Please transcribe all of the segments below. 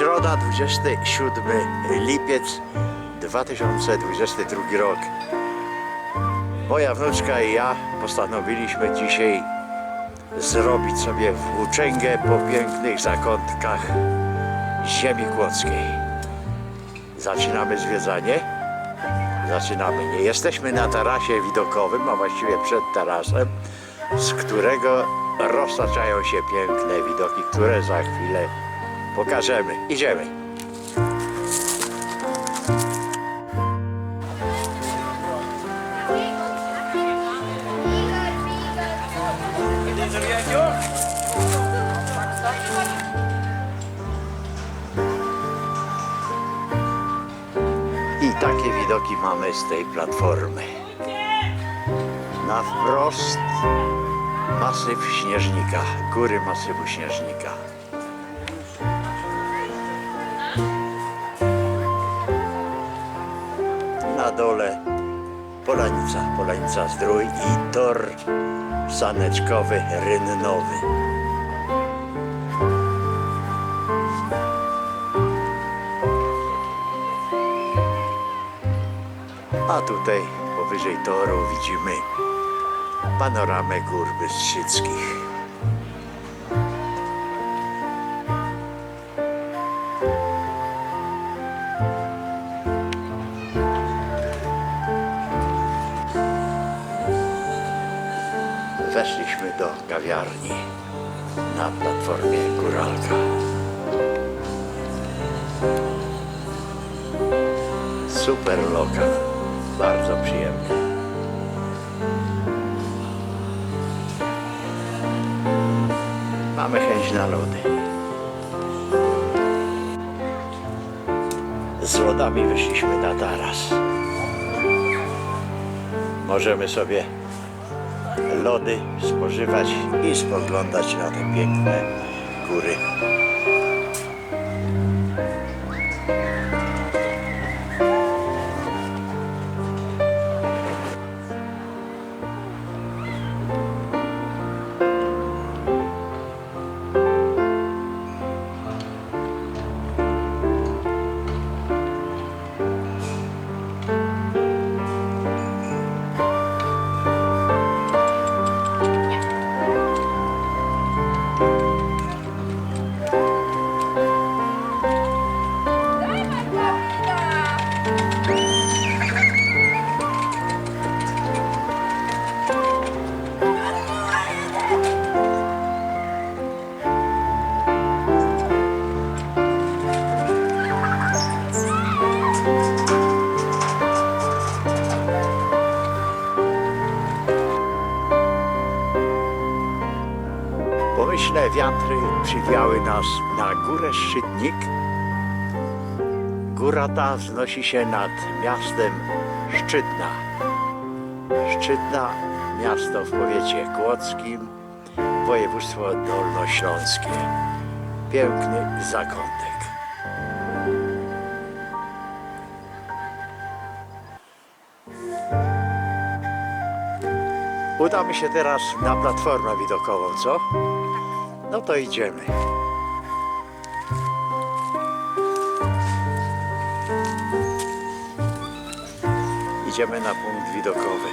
Środa, 27 lipiec 2022 rok. Moja wnuczka i ja postanowiliśmy dzisiaj zrobić sobie włóczęgę po pięknych zakątkach ziemi kłodzkiej. Zaczynamy zwiedzanie. Zaczynamy. Nie jesteśmy na tarasie widokowym, a właściwie przed tarasem, z którego roztaczają się piękne widoki, które za chwilę pokażemy. Idziemy. Mamy z tej platformy. Na wprost masyw śnieżnika, góry masywu śnieżnika. Na dole Polanica, Polanica Zdrój i tor saneczkowy rynnowy. A tutaj powyżej toru widzimy panoramę gór Bystrzyckich. Weszliśmy do kawiarni na platformie Góralka. Super lokal, bardzo przyjemny. Mamy chęć na lody. Z lodami wyszliśmy na taras. Możemy sobie lody spożywać i spoglądać na te piękne góry. Przywiały nas na górę Szczytnik. Góra ta wznosi się nad miastem Szczytna. Szczytna, miasto w powiecie kłodzkim, województwo dolnośląskie. Piękny zakątek. Udamy się teraz na platformę widokową, co? No to idziemy. Idziemy na punkt widokowy.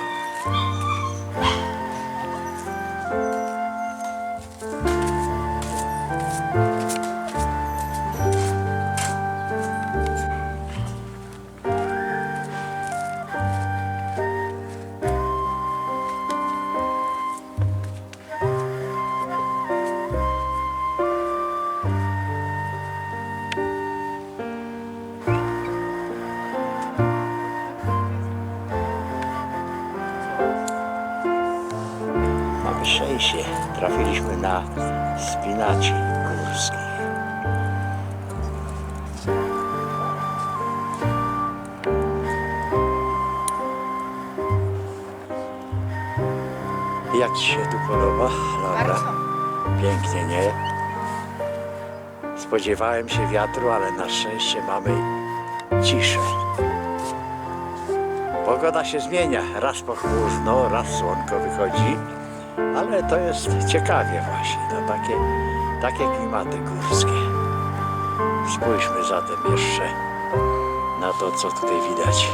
Szczęście. Trafiliśmy na spinaczy górskich. Jak Ci się tu podoba, Laura? Pięknie, nie? Spodziewałem się wiatru, ale na szczęście mamy ciszę. Pogoda się zmienia, raz pochmurno, raz słonko wychodzi, ale to jest ciekawie właśnie, to takie, takie klimaty górskie. Spójrzmy zatem jeszcze na to, co tutaj widać.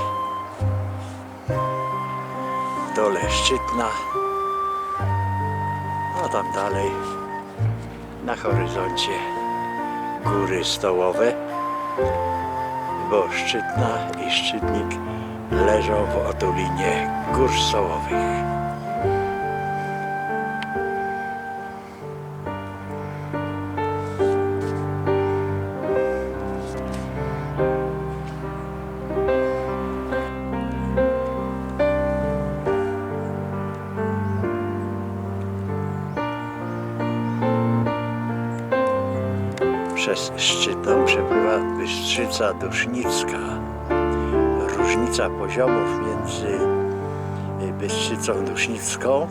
W dole Szczytna, a tam dalej na horyzoncie góry stołowe, bo Szczytna i Szczytnik leżą w otulinie gór stołowych. Przez Szczytną przepływa Bystrzyca Dusznicka. Różnica poziomów między y, Bystrzycą Dusznicką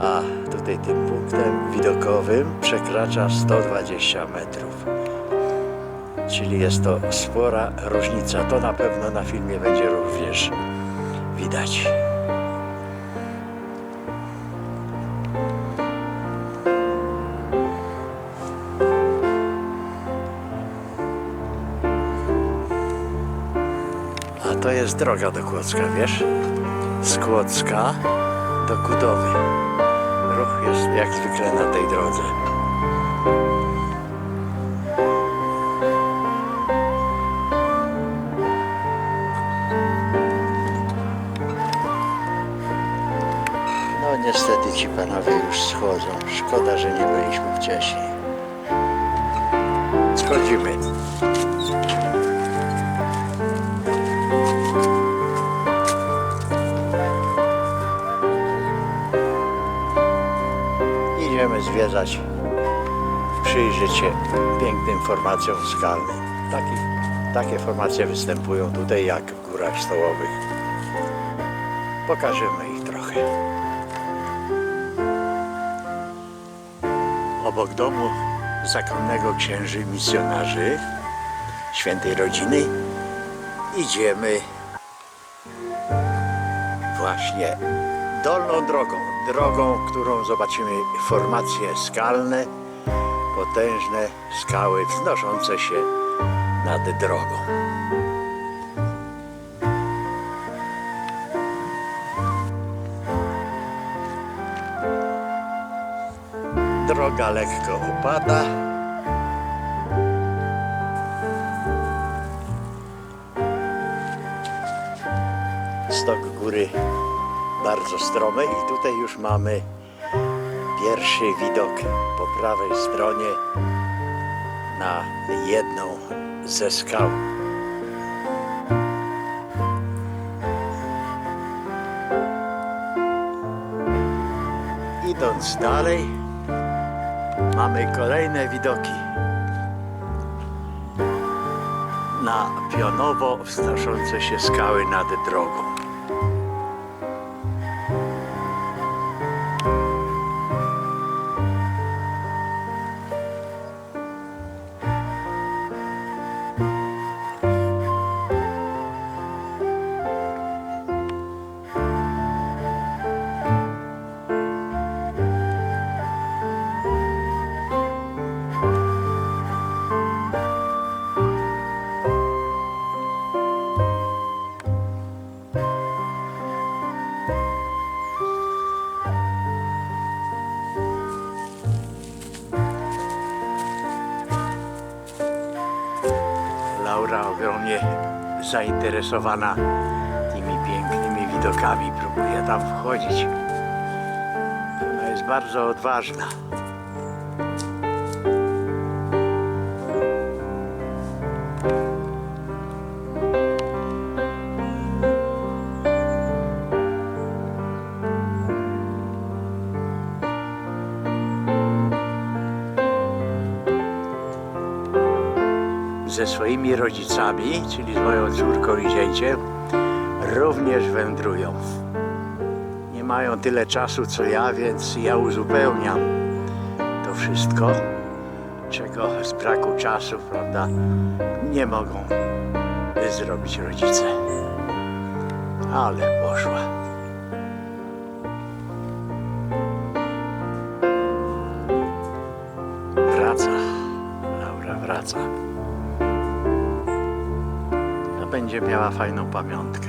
a tutaj tym punktem widokowym przekracza 120 metrów. Czyli jest to spora różnica. To na pewno na filmie będzie również widać. To jest droga do Kłodzka, wiesz? Z Kłodzka do Kudowy. Ruch jest jak zwykle na tej drodze. No niestety ci panowie już schodzą. Szkoda, że nie byliśmy wcześniej. Schodzimy. Zwiedzać, przyjrzeć się pięknym formacjom skalnym. Taki, takie formacje występują tutaj jak w górach stołowych. Pokażemy ich trochę. Obok domu zakonnego księży misjonarzy świętej rodziny idziemy właśnie dolną drogą, drogą, którą zobaczymy formacje skalne, potężne skały wznoszące się nad drogą. Droga lekko opada. Stok góry bardzo stromy i tutaj już mamy pierwszy widok po prawej stronie na jedną ze skał. Idąc dalej mamy kolejne widoki na pionowo wznoszące się skały nad drogą. Laura ogromnie zainteresowana tymi pięknymi widokami próbuje tam wchodzić. Ona jest bardzo odważna. Ze swoimi rodzicami, czyli z moją córką i zięciem, również wędrują. Nie mają tyle czasu co ja, więc ja uzupełniam to wszystko, czego z braku czasu, prawda, nie mogą zrobić rodzice. Ale poszła. Wraca. Laura wraca. Będzie miała fajną pamiątkę.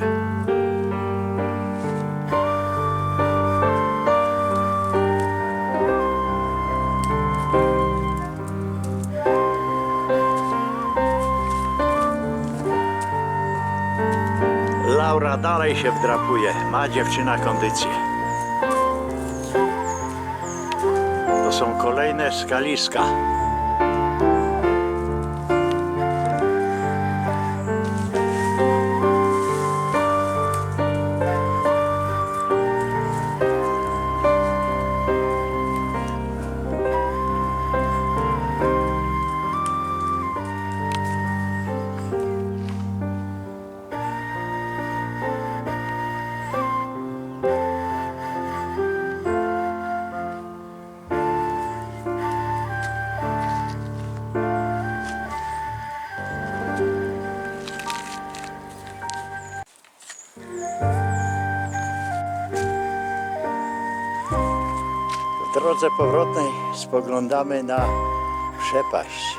Laura dalej się wdrapuje. Ma dziewczyna kondycję. To są kolejne skaliska. Drodze powrotnej spoglądamy na przepaść.